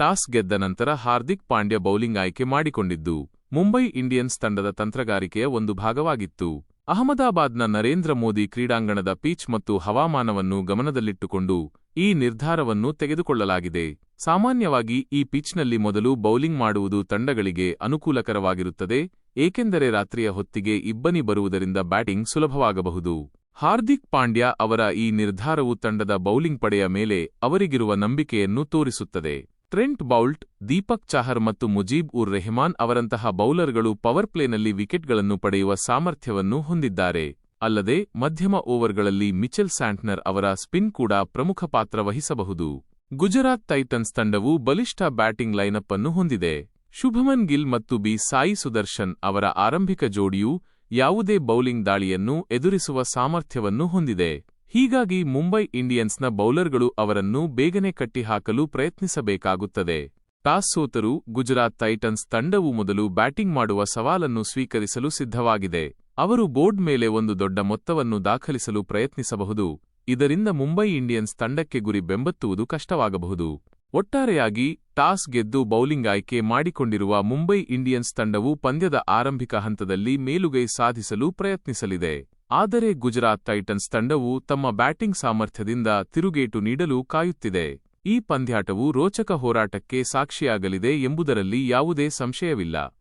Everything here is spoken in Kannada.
ಟಾಸ್ ಗೆದ್ದ ನಂತರ ಹಾರ್ದಿಕ್ ಪಾಂಡ್ಯ ಬೌಲಿಂಗ್ ಆಯ್ಕೆ ಮಾಡಿಕೊಂಡಿದ್ದು, ಮುಂಬೈ ಇಂಡಿಯನ್ಸ್ ತಂಡದ ತಂತ್ರಗಾರಿಕೆಯ ಒಂದು ಭಾಗವಾಗಿತ್ತು. ಅಹಮದಾಬಾದ್ನ ನರೇಂದ್ರ ಮೋದಿ ಕ್ರೀಡಾಂಗಣದ ಪಿಚ್ ಮತ್ತು ಹವಾಮಾನವನ್ನು ಗಮನದಲ್ಲಿಟ್ಟುಕೊಂಡು ಈ ನಿರ್ಧಾರವನ್ನು ತೆಗೆದುಕೊಳ್ಳಲಾಗಿದೆ. ಸಾಮಾನ್ಯವಾಗಿ ಈ ಪಿಚ್ನಲ್ಲಿ ಮೊದಲು ಬೌಲಿಂಗ್ ಮಾಡುವುದು ತಂಡಗಳಿಗೆ ಅನುಕೂಲಕರವಾಗಿರುತ್ತದೆ, ಏಕೆಂದರೆ ರಾತ್ರಿಯ ಹೊತ್ತಿಗೆ ಇಬ್ಬನಿ ಬರುವುದರಿಂದ ಬ್ಯಾಟಿಂಗ್ ಸುಲಭವಾಗಬಹುದು. ಹಾರ್ದಿಕ್ ಪಾಂಡ್ಯ ಅವರ ಈ ನಿರ್ಧಾರವು ತಂಡದ ಬೌಲಿಂಗ್ ಪಡೆಯ ಮೇಲೆ ಅವರಿಗಿರುವ ನಂಬಿಕೆಯನ್ನು ತೋರಿಸುತ್ತದೆ. ಟ್ರೆಂಟ್ ಬೌಲ್ಟ್, ದೀಪಕ್ ಚಾಹರ್ ಮತ್ತು ಮುಜೀಬ್ ಉರ್ ರೆಹಮಾನ್ ಅವರಂತಹ ಬೌಲರ್ಗಳು ಪವರ್ ಪ್ಲೇನಲ್ಲಿ ವಿಕೆಟ್ಗಳನ್ನು ಪಡೆಯುವ ಸಾಮರ್ಥ್ಯವನ್ನು ಹೊಂದಿದ್ದಾರೆ. ಅಲ್ಲದೆ, ಮಧ್ಯಮ ಓವರ್ಗಳಲ್ಲಿ ಮಿಚೆಲ್ ಸ್ಯಾಂಟ್ನರ್ ಅವರ ಸ್ಪಿನ್ ಕೂಡ ಪ್ರಮುಖ ಪಾತ್ರ ವಹಿಸಬಹುದು. ಗುಜರಾತ್ ಟೈಟನ್ಸ್ ತಂಡವು ಬಲಿಷ್ಠ ಬ್ಯಾಟಿಂಗ್ ಲೈನಪ್ ಅನ್ನು ಹೊಂದಿದೆ. ಶುಭಮನ್ ಗಿಲ್ ಮತ್ತು ಬಿ ಸಾಯಿ ಸುದರ್ಶನ್ ಅವರ ಆರಂಭಿಕ ಜೋಡಿಯು ಯಾವುದೇ ಬೌಲಿಂಗ್ ದಾಳಿಯನ್ನು ಎದುರಿಸುವ ಸಾಮರ್ಥ್ಯವನ್ನು ಹೊಂದಿದೆ. ಹೀಗಾಗಿ ಮುಂಬೈ ಇಂಡಿಯನ್ಸ್ನ ಬೌಲರ್ಗಳು ಅವರನ್ನು ಬೇಗನೆ ಕಟ್ಟಿಹಾಕಲು ಪ್ರಯತ್ನಿಸಬೇಕಾಗುತ್ತದೆ. ಟಾಸ್ ಸೋತರೂ ಗುಜರಾತ್ ಟೈಟನ್ಸ್ ತಂಡವು ಮೊದಲು ಬ್ಯಾಟಿಂಗ್ ಮಾಡುವ ಸವಾಲನ್ನು ಸ್ವೀಕರಿಸಲು ಸಿದ್ಧವಾಗಿದೆ. ಅವರು ಬೋರ್ಡ್ ಮೇಲೆ ಒಂದು ದೊಡ್ಡ ಮೊತ್ತವನ್ನು ದಾಖಲಿಸಲು ಪ್ರಯತ್ನಿಸಬಹುದು. ಇದರಿಂದ ಮುಂಬೈ ಇಂಡಿಯನ್ಸ್ ತಂಡಕ್ಕೆ ಗುರಿ ಬೆಂಬತ್ತುವುದು ಕಷ್ಟವಾಗಬಹುದು. ಒಟ್ಟಾರೆಯಾಗಿ, ಟಾಸ್ ಗೆದ್ದು ಬೌಲಿಂಗ್ ಆಯ್ಕೆ ಮಾಡಿಕೊಂಡಿರುವ ಮುಂಬೈ ಇಂಡಿಯನ್ಸ್ ತಂಡವು ಪಂದ್ಯದ ಆರಂಭಿಕ ಹಂತದಲ್ಲಿ ಮೇಲುಗೈ ಸಾಧಿಸಲು ಪ್ರಯತ್ನಿಸಲಿದೆ. ಆದರೆ ಗುಜರಾತ್ ಟೈಟನ್ಸ್ ತಂಡವು ತಮ್ಮ ಬ್ಯಾಟಿಂಗ್ ಸಾಮರ್ಥ್ಯದಿಂದ ತಿರುಗೇಟು ನೀಡಲು ಕಾಯುತ್ತಿದೆ. ಈ ಪಂದ್ಯಾಟವು ರೋಚಕ ಹೋರಾಟಕ್ಕೆ ಸಾಕ್ಷಿಯಾಗಲಿದೆ ಎಂಬುದರಲ್ಲಿ ಯಾವುದೇ ಸಂಶಯವಿಲ್ಲ.